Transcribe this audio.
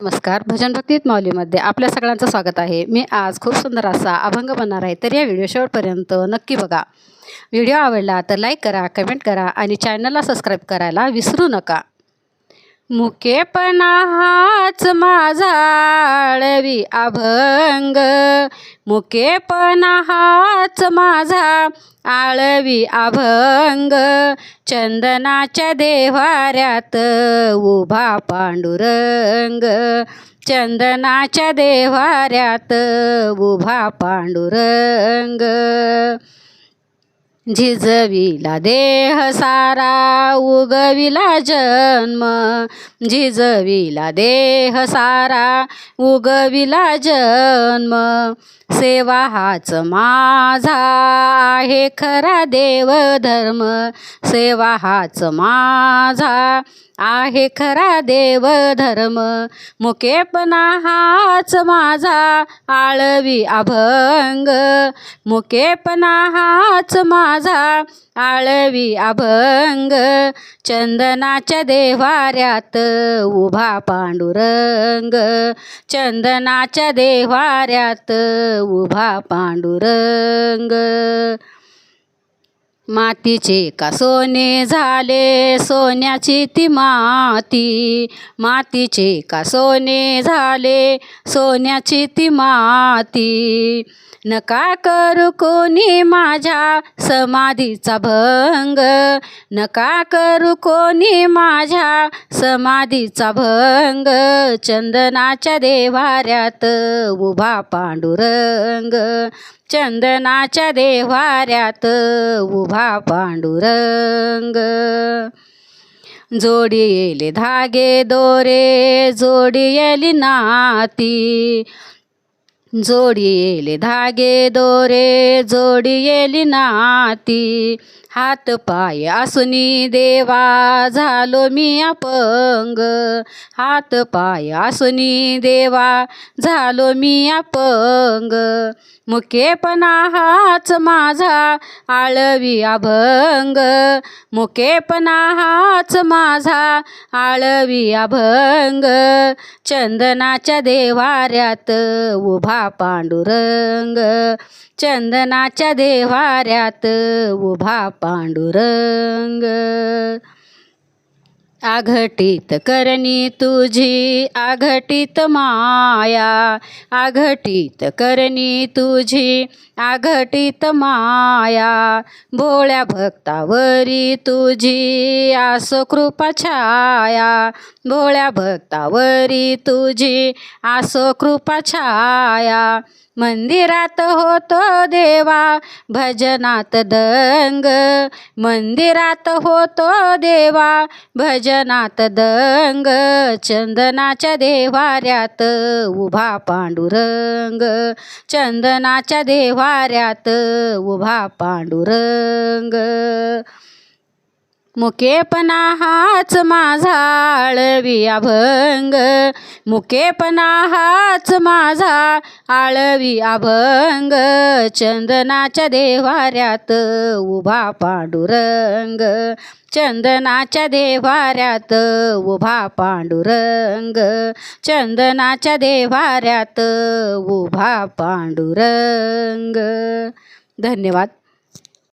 नमस्कार भजन भक्तीत माऊलीमध्ये आपल्या सगळ्यांचं स्वागत आहे. मी आज खूप सुंदर असा अभंग बनणार आहे तर या व्हिडिओ शेवटपर्यंत नक्की बघा. व्हिडिओ आवडला तर लाईक करा कमेंट करा आणि चॅनलला सबस्क्राईब करायला विसरू नका. मुकेपणा हाच माझा आळवी अभंग. मुकेपणा हाच माझा आळवी अभंग. चंदनाच्या देवाऱ्यात उभा पांडुरंग. चंदनाच्या देवाऱ्यात उभा पांडुरंग. झिजविला देह सारा उगविला जन्म. झिजविला देह सारा उगविला जन्म. सेवा हाच माझा आहे खरा देवधर्म. सेवा हाच माझा आहे खरा देवधर्म. मुकेपणा हाच माझा आळवी अभंग. मुकेपणा हाच माझा माझा आळवी अभंग चंदनाच्या देवाऱ्यात उभा पांडुरंग. चंदनाच्या देवाऱ्यात उभा पांडुरंग. मातीचे का सोने झाले? सोन्याची ती माती. मातीचे का सोने झाले? सोन्याची ती माती. नका करू कोणी माझ्या समाधीचा भंग. नका करू कोणी माझ्या समाधीचा भंग. चंदनाच्या देवाऱ्यात उभा पांडुरंग. चंदनाच्या देवाऱ्यात उभा पांडुरंग. जोडी येले धागे दोरे जोडी येली नाती. जोडी येले धागे दोरे जोडी येली नाती हात पाय आसुनी देवा झालो मी अपंग. हात पाय आसुनी देवा झालो मी अपंग. मुकेपणा हाच माझा आळवी अभंग. मुकेपणा हाच माझा आळवी अभंग. चंदनाच्या देवाऱ्यात उभा पांडुरंग. चंदनाच्या देवाऱ्यात उभा पांडुरंग आघटित करणी तुझी आघटित माया. आघटित करणी तुझी आघटित माया. भोळ्या भक्तावरी तुझी आसो कृपा छाया. भोळ्या भक्तावरी तुझी आसो कृपा छाया. मंदिरात होतो देवा भजनात दंग. मंदिरात होतो देवा भज भजनात दंग चंदनाच्या देवाऱ्यात उभा पांडुरंग चंदनाच्या देवाऱ्यात उभा पांडुरंग. मुकेपणा हाच माझा आळवी अभंग. मुकेपणा हाच माझा आळवी अभंग. चंदनाच्या देवाऱ्यात उभा पांडुरंग. चंदनाच्या देवाऱ्यात उभा पांडुरंग. चंदनाच्या देवाऱ्यात उभा पांडुरंग. धन्यवाद.